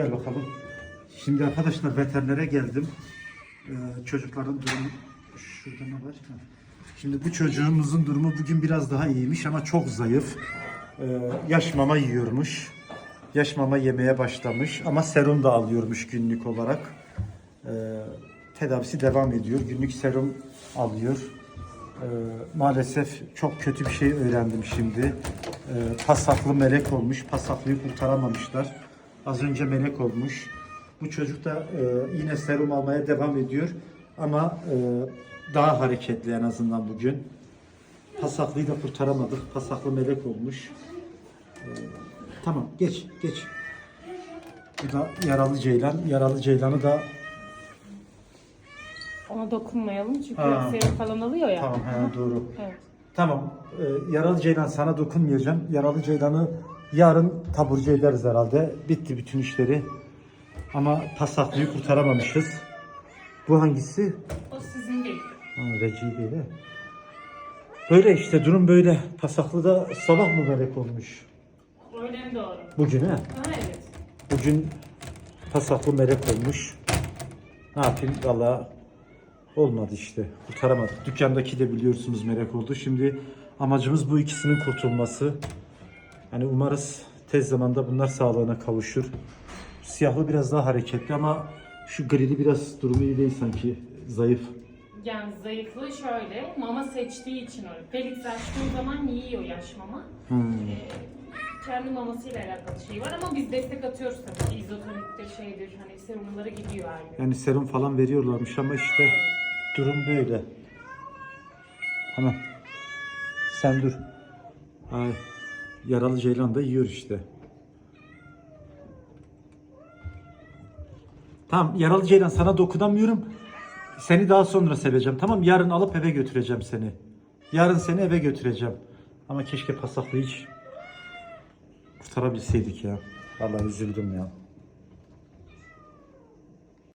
Gel bakalım. Şimdi arkadaşlar veterinere geldim. Ee, çocukların durumu şurada ne var? Ha. Şimdi bu çocuğumuzun durumu bugün biraz daha iyiymiş ama çok zayıf. Ee, yaş mama yiyormuş. Yaş mama yemeye başlamış ama serum da alıyormuş günlük olarak. Ee, tedavisi devam ediyor. Günlük serum alıyor. Ee, maalesef çok kötü bir şey öğrendim şimdi. Ee, pasaklı melek olmuş. Pasaklıyı kurtaramamışlar. Az önce melek olmuş. Bu çocuk da e, yine serum almaya devam ediyor. Ama e, daha hareketli en azından bugün. Pasaklıyı da kurtaramadık. Pasaklı melek olmuş. Ee, tamam geç geç. Bu da yaralı ceylan. Yaralı ceylanı da Ona dokunmayalım çünkü Ha. serum falan alıyor ya. tamam he, doğru. Evet. Tamam. Ee, yaralı ceylan sana dokunmayacağım. Yaralı ceylanı yarın taburcu ederiz herhalde. Bitti bütün işleri. Ama pasaklıyı kurtaramamışız. Bu hangisi? O sizin değil. Ha, Recibe de. Böyle işte durum böyle. Pasaklı da sabah mı melek olmuş? Öyle mi doğru? Bugün he. Ha evet. Bugün pasaklı melek olmuş. Ne yapayım valla olmadı işte. Kurtaramadık. Dükkandaki de biliyorsunuz melek oldu. Şimdi amacımız bu ikisinin kurtulması. Yani umarız tez zamanda bunlar sağlığına kavuşur. Siyahlı biraz daha hareketli ama şu grili biraz durumu iyi değil sanki. Zayıf. Yani zayıflığı şöyle, mama seçtiği için öyle. Felix açtığı zaman yiyor yaş mama. Hmm. Ee, kendi mamasıyla alakalı şey var ama biz destek atıyoruz tabii. İzotoniktir, şeydir, hani serumları gidiyor her gün. Yani serum falan veriyorlarmış ama işte durum böyle. Tamam. Sen dur. Ay, yaralı ceylan da yiyor işte. Tamam yaralı ceylan sana dokunamıyorum. Seni daha sonra seveceğim. Tamam yarın alıp eve götüreceğim seni. Yarın seni eve götüreceğim. Ama keşke pasaklı hiç kurtarabilseydik ya. Vallahi üzüldüm ya.